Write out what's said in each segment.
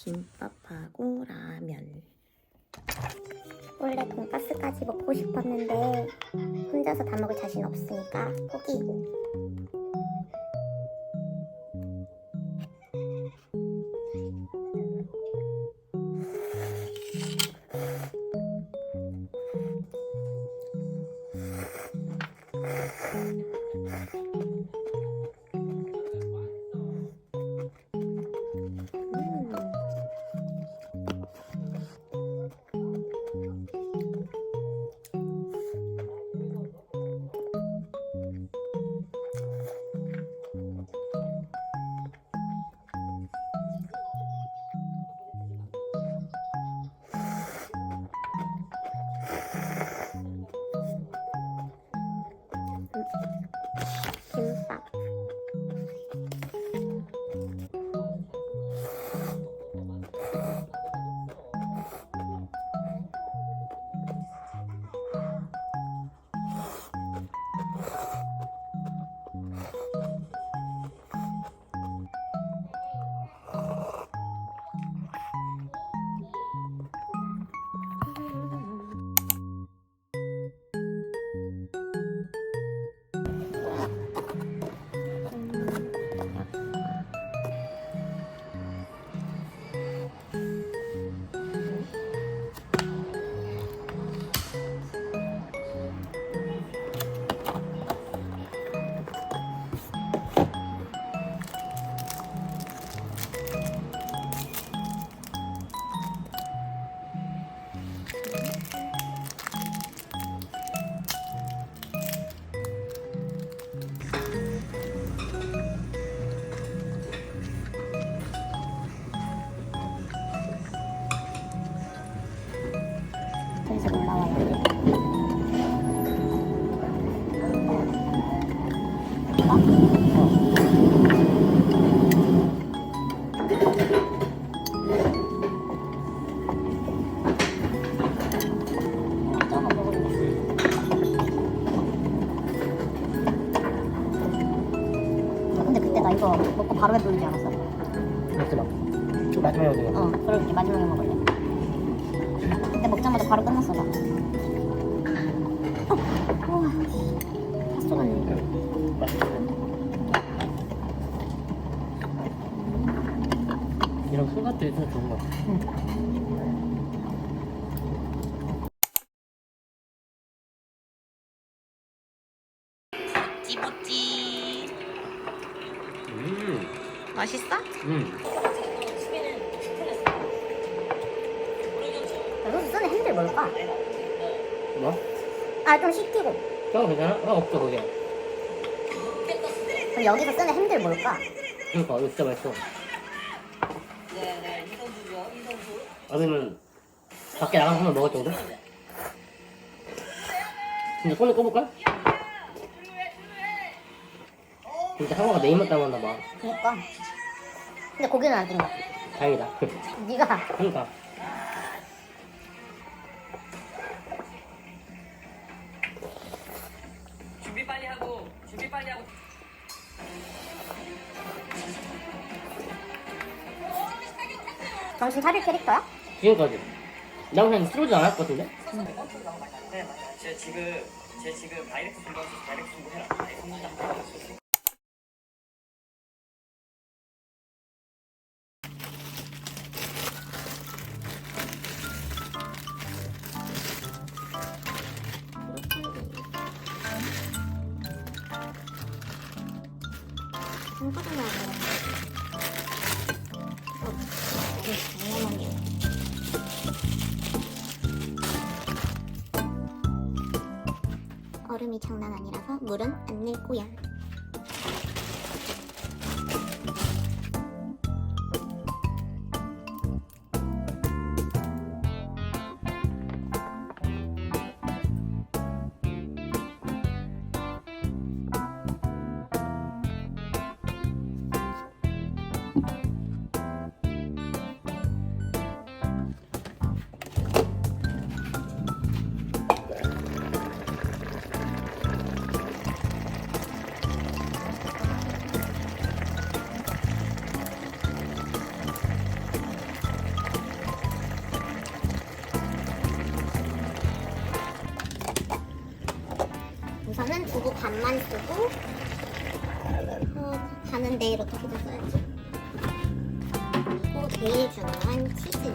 김밥하고 라면. 원래 돈가스까지 먹고 싶었는데 혼자서 다 먹을 자신 없으니까 포기. 김 먹지 마. 좀 마지막에 거. 어, 그럴게 마지막에 먹을래. 그때 먹자마자 바로 끝났어 나. 어, 우와, 다 쏟았네. 이런 술같들이 좀 좋은 것 같아. 찌 핸들 뭘까? 뭐? 아, 좀 식히고. 저거 괜찮아? 어, 없어, 거기. 그럼 여기서 쓰는 핸들 뭘까? 그러니까, 이거 진짜 맛있어. 아니면, 밖에 나가서 한번 먹을 정도? 진짜 손에 꼽을까? 진짜 상어가 내 입맛 닮았나 봐. 그니까. 근데 고기는 안 뜬다. 다행이다. 네가 그러니까. 정신 차릴 캐릭터야? 지금까지. 나 그냥 쓰러지지 않을 것 같은데? 네 맞아요 제 지금 제 지금 다이렉트 승부 다이렉트 승부 해라 다이렉트 승부 딱 진짜 좀 나와. 물은 거야. 쓰고 어, 가는 데일 어떻게든 써야지. 그리고 제일 중요한 치즈.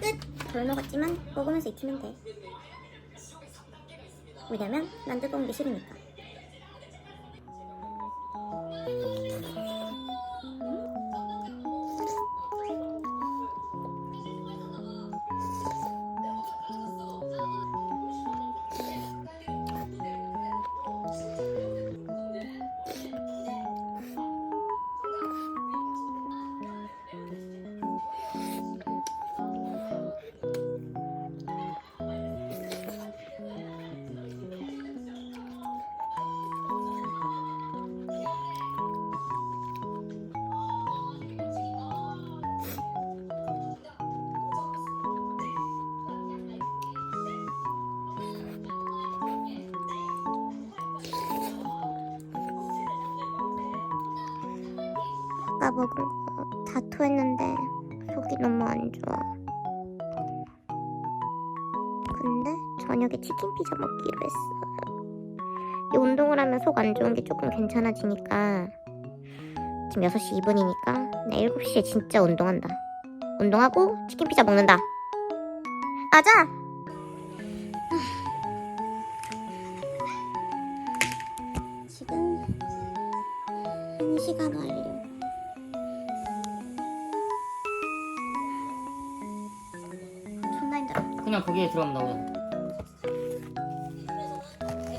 끝! 덜 먹었지만 먹으면서 익히면 돼. 왜냐면 난 뜨거운 게 싫으니까. 거다 토했는데 속이 너무 안 좋아. 근데 저녁에 치킨 피자 먹기로 했어요. 이 운동을 하면 속 안 좋은 게 조금 괜찮아지니까 지금 6시 2분이니까 나 7시에 진짜 운동한다. 운동하고 치킨 피자 먹는다. 아자! 지금 1시간 완료. 그냥 거기에 들어간다고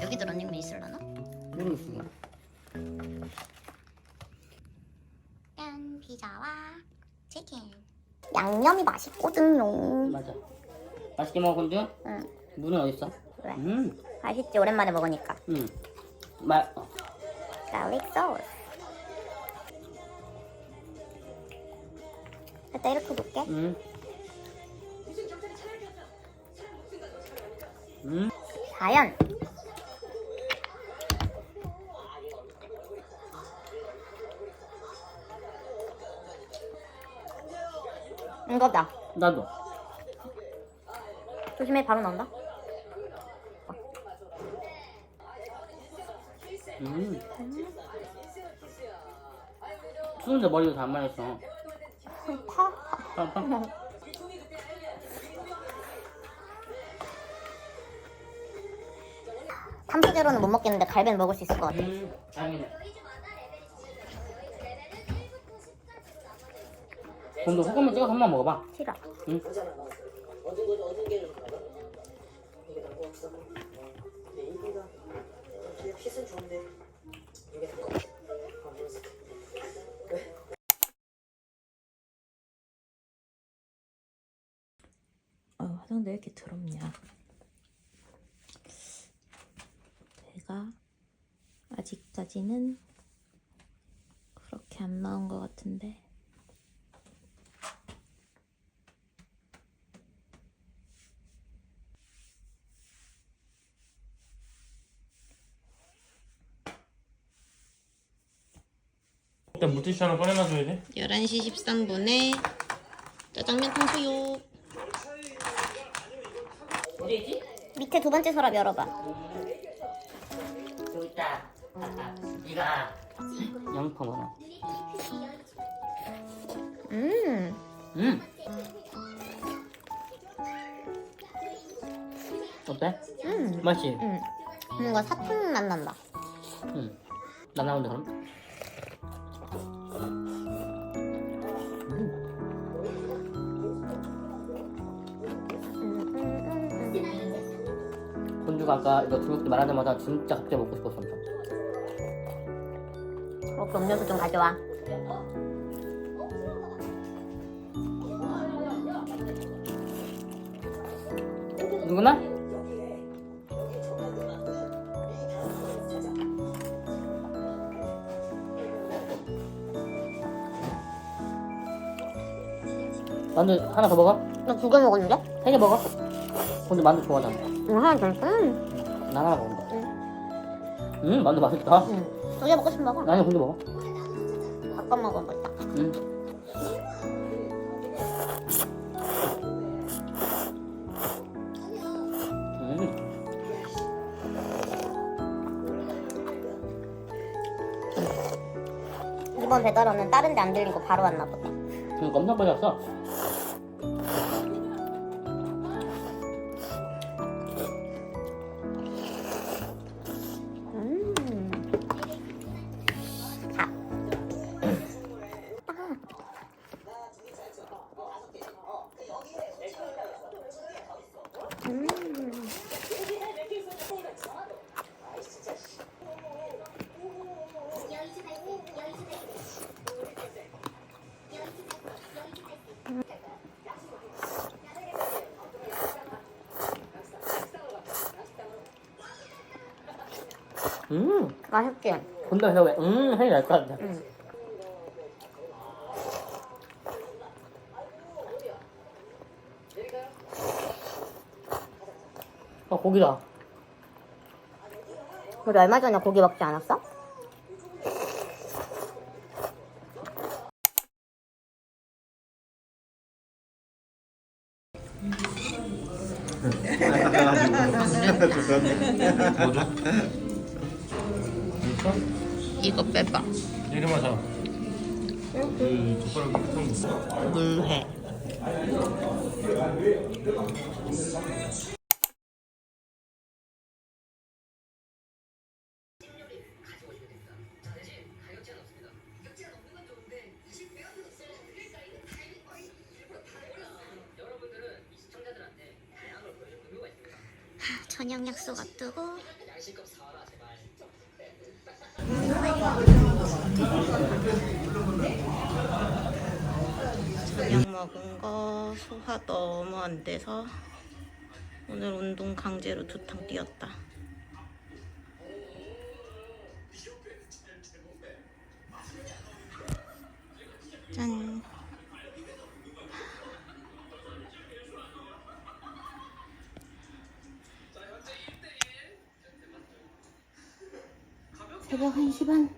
여기 들어님면 있을라나? 모르겠어 짠 피자와 치킨. 양념이 맛있거든요. 맞아 맛있게 먹어 건주? 응. 물은 어딨어? 왜? 음, 맛있지 오랜만에 먹으니까. 음. 말, 어. garlic sauce. 일단 이렇게 놓을게. 음. 음. 과연 이거다. 나도. 조심해 바로 나온다. 음. 추운데 머리도 다안 말렸어. 파. 빠, 빠. 탐수제로는 못 먹겠는데 갈비는 먹을 수 있을 것 같아. 음. 그럼 소금을 찍어서 한번 먹어봐. 싫어. 응? 어, 화장대 왜 이렇게 더럽냐? 제가 아직까지는 그렇게 안 나온 것 같은데 일단 물티슈 하나 꺼내놔줘야 돼. 11시 13분에 짜장면 탕수육 어디 있지? 밑에 두 번째 서랍 열어봐. 있다. 네가 양파 먹어. 음. 음. 어때? 음. 맛있지? 음. 뭔가 사탕 맛 난다. 응. 나 나온다 그럼. 음. 건주가 아까 이거 중국집 말하자마자 진짜 갑자기 먹고 싶었어. 엄청. 그렇게 음료수 좀 가져와. 누구나? 만두 하나 더 먹어? 너두개 먹었는데? 세 개 먹어? 근데 만두 좋아하잖아. 응, 하나 더 있어. 응. 나라 먹는 거. 음 만두 맛있다. 응. 두개 먹고 싶으면 먹어. 나는 혼자 먹어. 바꿔 먹으면 있다. 음. 음. 이번 배달원은 다른 데 안 들리고 바로 왔나 보다. 지금 검사 받았어. 음, 맛있지? 혼자 해서 왜, 음, 향이 날것 같아. 응. 아, 고기다. 우리 얼마 전에 고기 먹지 않았어? 이거 빼봐. 내리마자. 그 젓가락. 물회. 저녁 먹은 거 소화 너무 안 돼서 오늘 운동 강제로 두 탕 뛰었다. 짠. 새벽 1시 반.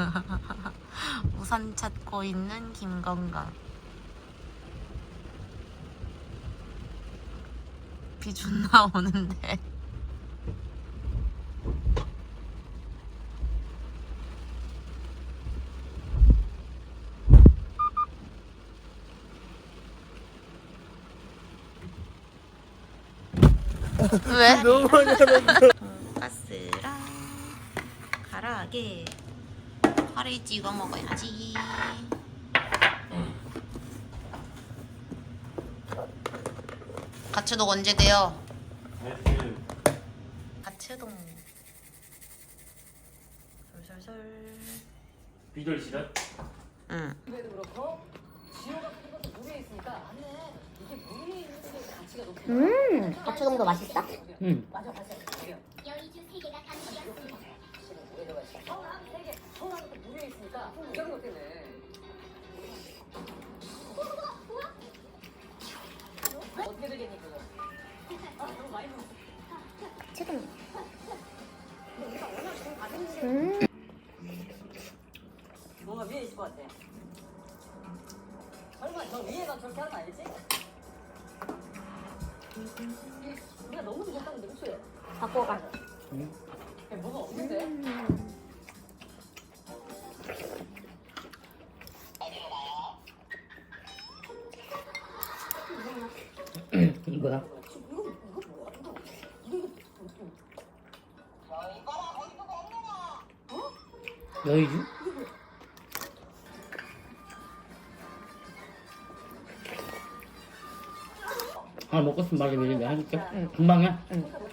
우산 찾고 있는 김건강. 비 존나 오는데. 왜? 너무 많이 가스랑 시원하게 카레 찍어 먹어야지. 가츠동 언제 돼요? 가츠동. 솔솔솔. 비주얼 싫어? 응. 그래도 그렇고 지효 같은 것도 물에 있으니까 안에 이게 물에 있는 게 가치가 높아. 음, 가츠동도 맛있어? 응. 맞아 맞아. 갖고 가. 이거야? 여의주? 하나 먹고 싶은 말이 있는데 해줄게. 금방이야? 응.